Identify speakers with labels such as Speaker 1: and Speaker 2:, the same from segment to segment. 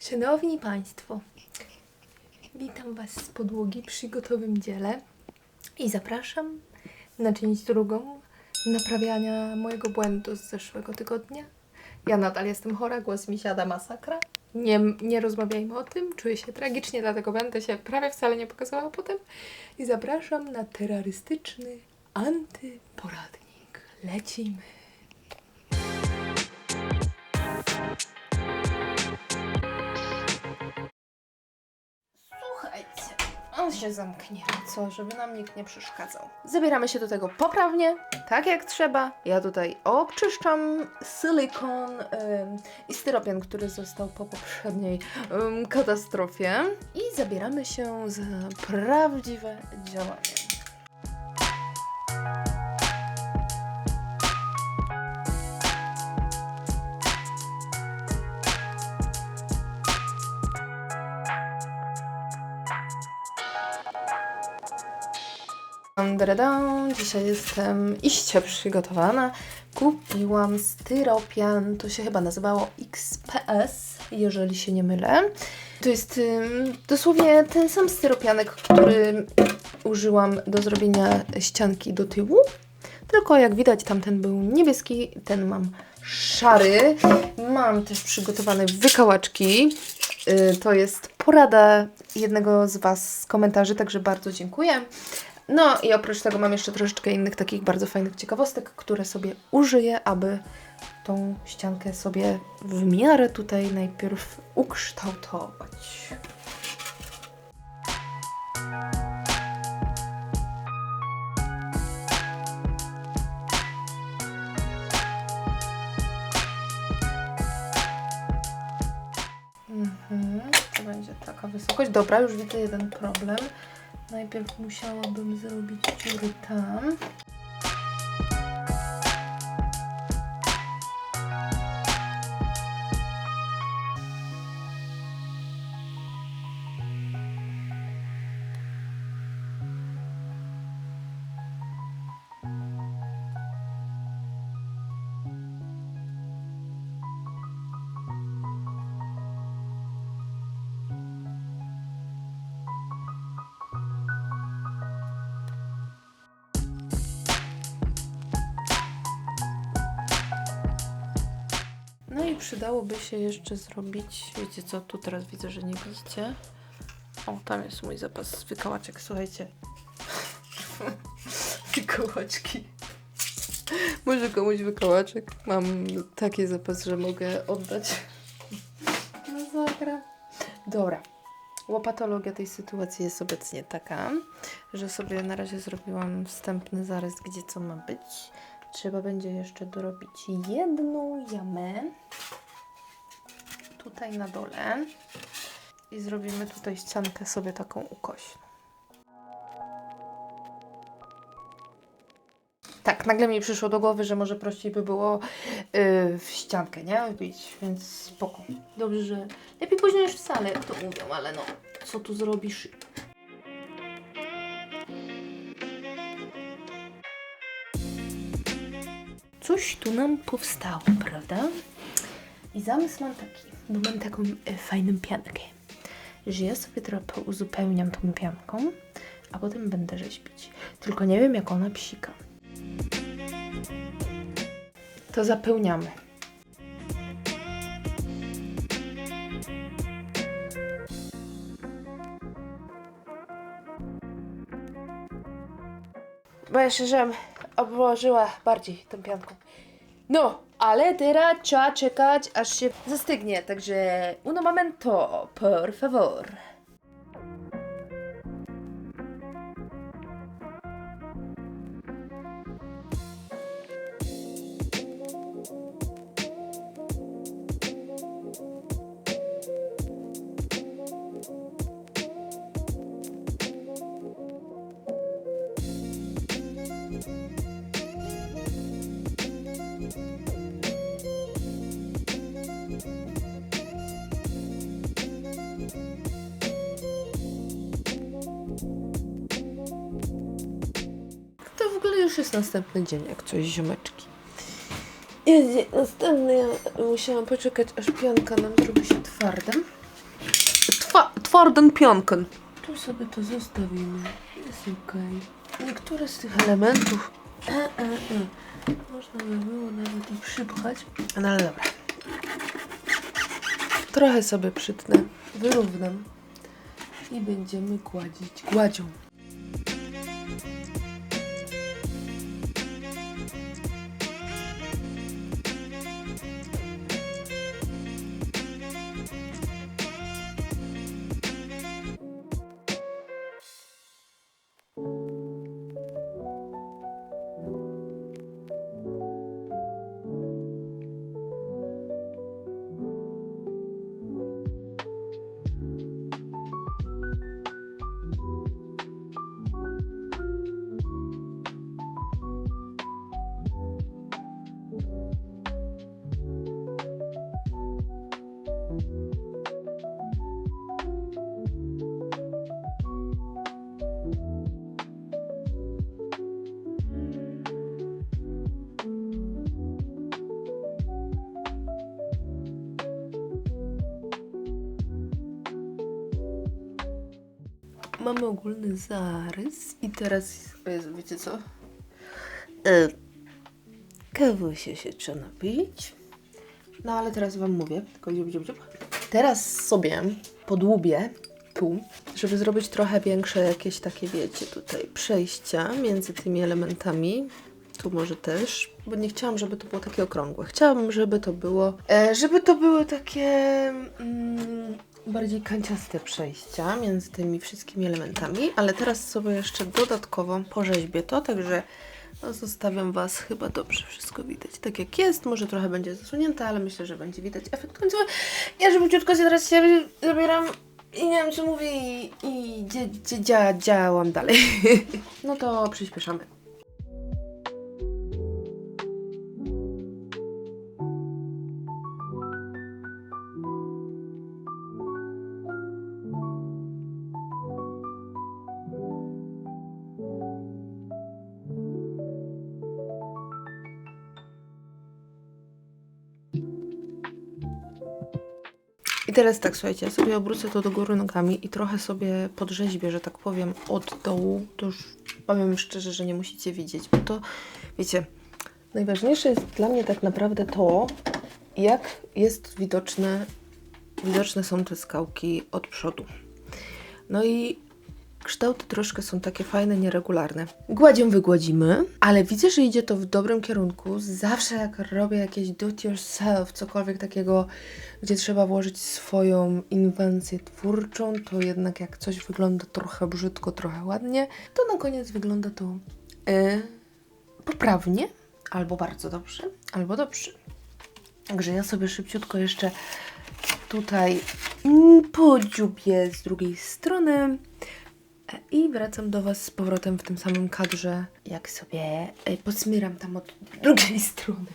Speaker 1: Szanowni Państwo, witam Was z podłogi przy gotowym dziele i zapraszam na część drugą naprawiania mojego błędu z zeszłego tygodnia. Ja nadal jestem chora, głos mi siada masakra. Nie, nie rozmawiajmy o tym, czuję się tragicznie, dlatego będę się prawie wcale nie pokazywała potem. I zapraszam na terrorystyczny antyporadnik. Lecimy. On się zamknie. Co, żeby nam nikt nie przeszkadzał. Zabieramy się do tego poprawnie, tak jak trzeba. Ja tutaj obczyszczam silikon ym, i styropian, który został po poprzedniej ym, katastrofie. I zabieramy się za prawdziwe działanie. Dzisiaj jestem iście przygotowana. Kupiłam styropian, to się chyba nazywało XPS, jeżeli się nie mylę. To jest dosłownie ten sam styropianek, który użyłam do zrobienia ścianki do tyłu. Tylko jak widać, tamten był niebieski, ten mam szary. Mam też przygotowane wykałaczki. Y, To jest porada jednego z Was z komentarzy, także bardzo dziękuję. No i oprócz tego mam jeszcze troszeczkę innych takich bardzo fajnych ciekawostek, które sobie użyję, aby tą ściankę sobie w miarę tutaj najpierw ukształtować. Mhm, to będzie taka wysokość. Dobra, już widzę jeden problem. Najpierw musiałabym zrobić dziury tam. Przydałoby się jeszcze zrobić, wiecie co, tu teraz widzę, że nie widzicie. O, tam jest mój zapas wykałaczek, słuchajcie. Wykałaczki. Może komuś wykałaczek. Mam taki zapas, że mogę oddać. Masakra. Dobra. Łopatologia tej sytuacji jest obecnie taka, że sobie na razie zrobiłam wstępny zarys, gdzie co ma być. Trzeba będzie jeszcze dorobić jedną jamę tutaj na dole i zrobimy tutaj ściankę sobie taką ukośną. Tak, nagle mi przyszło do głowy, że może prościej by było yy, w ściankę, nie? Wbić, więc spoko. Dobrze, że lepiej późno niż wcale, jak to mówią, ale no, co tu zrobisz? Coś tu nam powstało, prawda? I zamysł mam taki, bo mam taką e, fajną piankę, że ja sobie trochę uzupełniam tą pianką, a potem będę rzeźbić. Tylko nie wiem, jak ona psika. To zapełniamy. Bo jeszcze, żebym obłożyła bardziej tą pianką. No, ale teraz trzeba czekać, aż się zastygnie, także uno momento, por favor. Już jest następny dzień, jak coś ziomeczki. Jest następny, ja musiałam poczekać, aż pianka nam zrobi się twarda.
Speaker 2: twarden pionken.
Speaker 1: Tu sobie to zostawimy. Jest okej. Niektóre z tych elementów e, e, e, można by było nawet i przypchać. No ale dobra. Trochę sobie przytnę, wyrównam i będziemy gładzić gładzią. Mamy ogólny zarys i teraz, Jezu, wiecie co? E, kawusie się trzeba napić. No ale teraz wam mówię, tylko dziób, dziób, dziób. Teraz sobie podłubię tu, żeby zrobić trochę większe jakieś takie, wiecie, tutaj przejścia między tymi elementami. Tu może też, bo nie chciałam, żeby to było takie okrągłe. Chciałabym, żeby to było, e, żeby to były takie mm, bardziej kanciaste przejścia między tymi wszystkimi elementami, ale teraz sobie jeszcze dodatkowo porzeźbię to, także no, zostawiam Was chyba dobrze wszystko widać. Tak jak jest, może trochę będzie zasunięte, ale myślę, że będzie widać efekt końcowy. Ja szybciutko się teraz się zabieram i nie wiem co mówię i, i dzia, dzia, dzia, działam dalej. no to przyspieszamy. Teraz tak, słuchajcie, ja sobie obrócę to do góry nogami i trochę sobie podrzeźbię, że tak powiem, od dołu. To już powiem szczerze, że nie musicie widzieć, bo to, wiecie, najważniejsze jest dla mnie tak naprawdę to, jak jest widoczne, widoczne są te skałki od przodu. No i kształty troszkę są takie fajne, nieregularne. Gładzią wygładzimy, ale widzę, że idzie to w dobrym kierunku. Zawsze jak robię jakieś do it yourself, cokolwiek takiego, gdzie trzeba włożyć swoją inwencję twórczą, to jednak jak coś wygląda trochę brzydko, trochę ładnie, to na koniec wygląda to yy, poprawnie, albo bardzo dobrze, albo dobrze. Także ja sobie szybciutko jeszcze tutaj podziubię z drugiej strony. I wracam do Was z powrotem w tym samym kadrze, jak sobie e, posmyram tam od drugiej strony.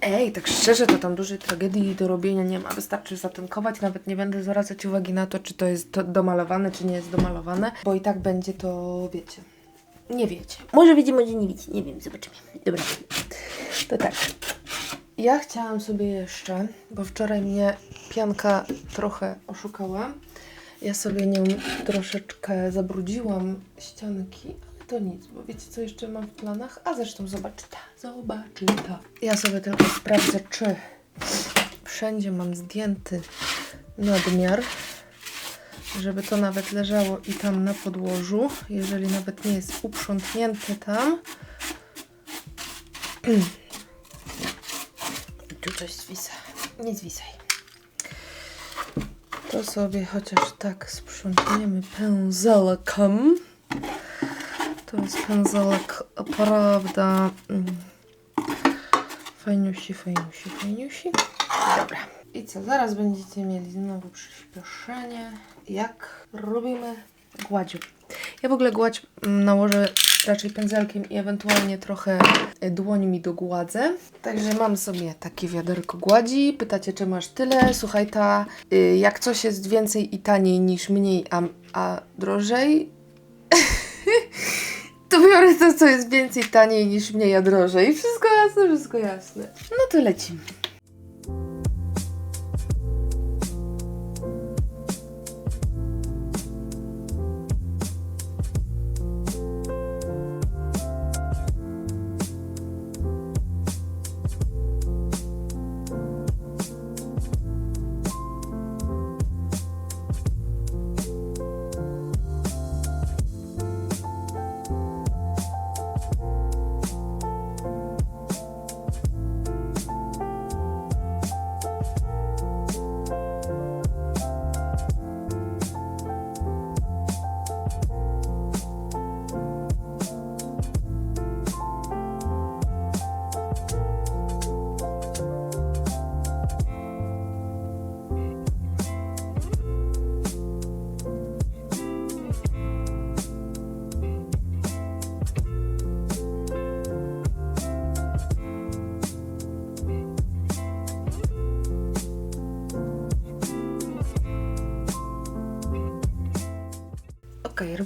Speaker 1: Ej, tak szczerze, to tam dużej tragedii do robienia nie ma. Wystarczy zatynkować, nawet nie będę zwracać uwagi na to, czy to jest domalowane, czy nie jest domalowane, bo i tak będzie to, wiecie, nie wiecie. Może wiecie, może nie wiecie, nie wiem, zobaczymy. Dobra, to tak. Ja chciałam sobie jeszcze, bo wczoraj mnie pianka trochę oszukała. Ja sobie nią troszeczkę zabrudziłam ścianki, ale to nic, bo wiecie co jeszcze mam w planach? A zresztą zobaczycie, zobaczycie. Ja sobie tylko sprawdzę, czy wszędzie mam zdjęty nadmiar, żeby to nawet leżało i tam na podłożu, jeżeli nawet nie jest uprzątnięte tam. Tu coś zwisa. Nie zwisaj. To sobie chociaż tak sprzątniemy pędzelkiem. To jest pędzelek, prawda? mm, Fajniusi, fajniusi, fajniusi. Dobra. I co? Zaraz będziecie mieli znowu przyspieszenie. Jak robimy gładziu. Ja w ogóle gładź mm, nałożę raczej pędzelkiem i ewentualnie trochę y, dłońmi dogładzę. Także mam sobie takie wiaderko gładzi. Pytacie, czy masz tyle? Słuchaj, ta, y, jak coś jest więcej i taniej niż mniej, a, a drożej, to biorę to, co jest więcej taniej niż mniej, a drożej. Wszystko jasne, wszystko jasne. No to lecimy.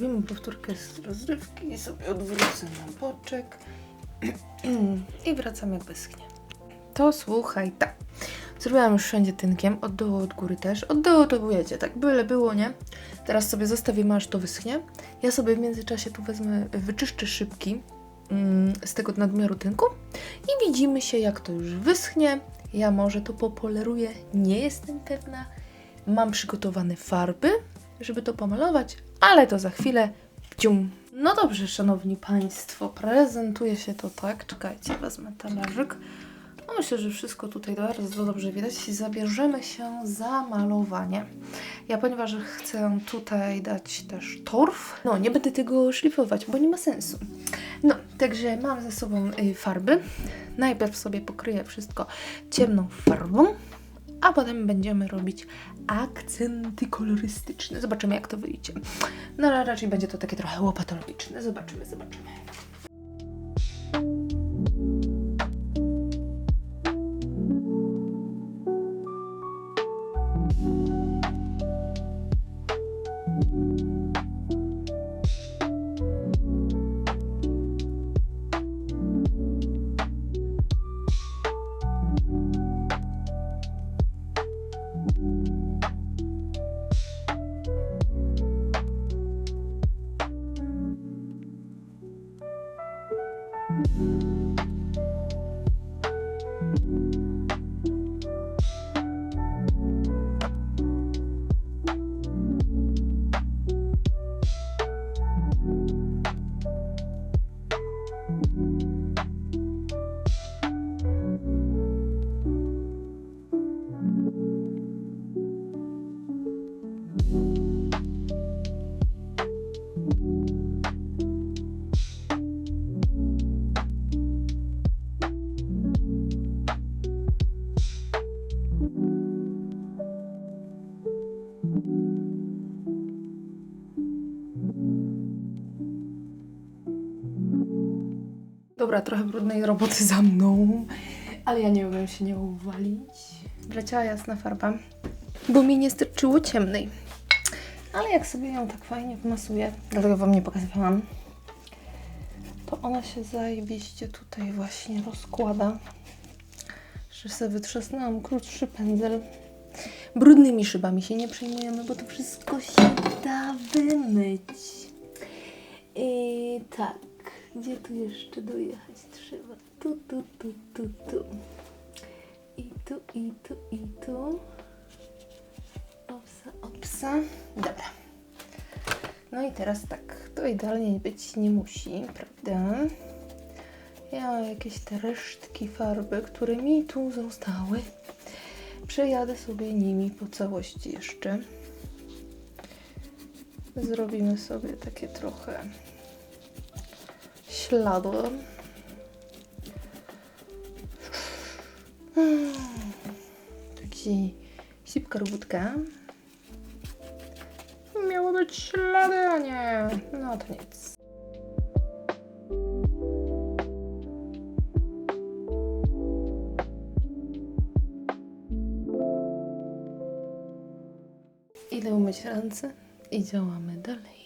Speaker 1: Okej, robimy powtórkę z rozrywki sobie odwrócę na boczek i wracam jak wyschnie. To słuchaj, tak. Zrobiłam już wszędzie tynkiem, od dołu, od góry też. Od dołu to wiecie, tak byle było, nie? Teraz sobie zostawimy, aż to wyschnie. Ja sobie w międzyczasie tu wezmę, wyczyszczę szybki mm, z tego nadmiaru tynku i widzimy się, jak to już wyschnie. Ja może to popoleruję, nie jestem pewna. Mam przygotowane farby, żeby to pomalować, ale to za chwilę. Cium. No dobrze, szanowni państwo, prezentuje się to tak. Czekajcie, wezmę talerzyk. No myślę, że wszystko tutaj bardzo dobrze widać. Zabierzemy się za malowanie. Ja, ponieważ chcę tutaj dać też torf, no nie będę tego szlifować, bo nie ma sensu. No, także mam ze sobą y, farby. Najpierw sobie pokryję wszystko ciemną farbą, a potem będziemy robić akcenty kolorystyczne. Zobaczymy, jak to wyjdzie. No, ale raczej będzie to takie trochę łopatologiczne. Zobaczymy, zobaczymy. Dobra, trochę brudnej roboty za mną, ale ja nie umiem się nie uwalić. Wleciała jasna farba, bo mi nie starczyło ciemnej. Ale jak sobie ją tak fajnie wmasuję, dlatego Wam nie pokazywałam, to ona się zajebiście tutaj właśnie rozkłada. Że sobie wytrzasnęłam krótszy pędzel. Brudnymi szybami się nie przejmujemy, bo to wszystko się da wymyć. I tak, gdzie tu jeszcze dojechać trzeba? Tu, tu, tu, tu, tu. I tu, i tu, i tu. Opsa, opsa. Dobra. No i teraz tak, to idealnie być nie musi, prawda? Ja jakieś te resztki farby, które mi tu zostały. Przejadę sobie nimi po całości jeszcze. Zrobimy sobie takie trochę ślady. Taki sipka robótka. Miało być ślady, a nie. No to nic. Idę umyć ręce i działamy dalej.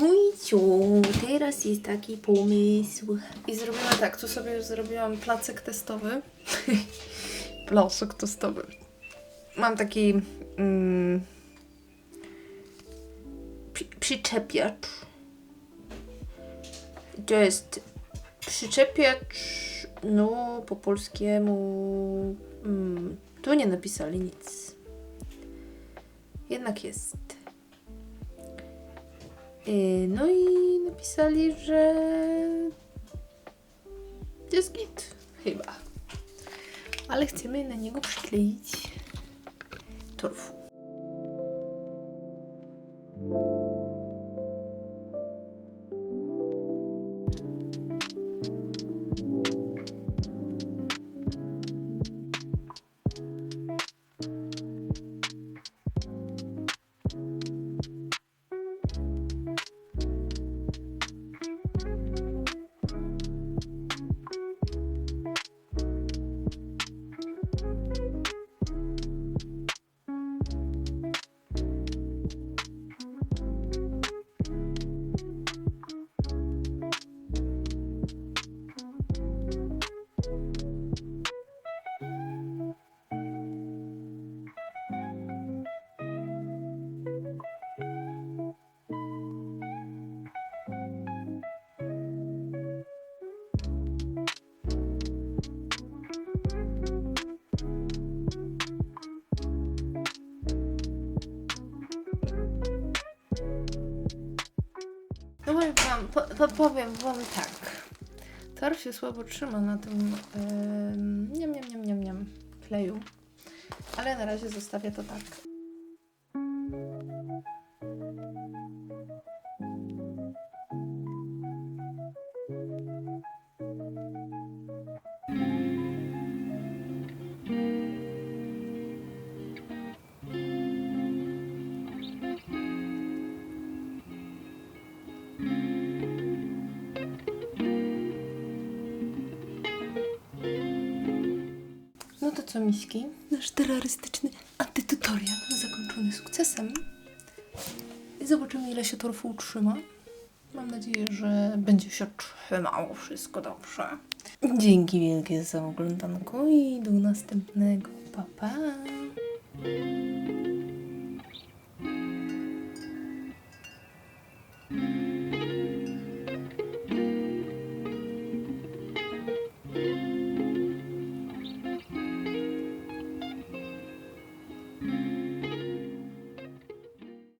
Speaker 1: No i co? Teraz jest taki pomysł. I zrobimy tak, tu sobie już zrobiłam placek testowy. Placek testowy. Mam taki mm, przy, przyczepiacz. To jest przyczepiacz, no po polskiemu mm, tu nie napisali nic. Jednak jest. Yy, No i napisali, że jest git, chyba. Ale chcemy na niego przykleić torfu. Po, po, powiem wam tak. Torf się słabo trzyma na tym yy, niam, niam, niam, niam, niam, kleju. Ale na razie zostawię to tak. Miśki? Nasz terrorystyczny antytutorial zakończony sukcesem. I zobaczymy, ile się torfu utrzyma. Mam nadzieję, że będzie się trzymało wszystko dobrze. Dzięki wielkie za oglądanko i do następnego. Pa, pa.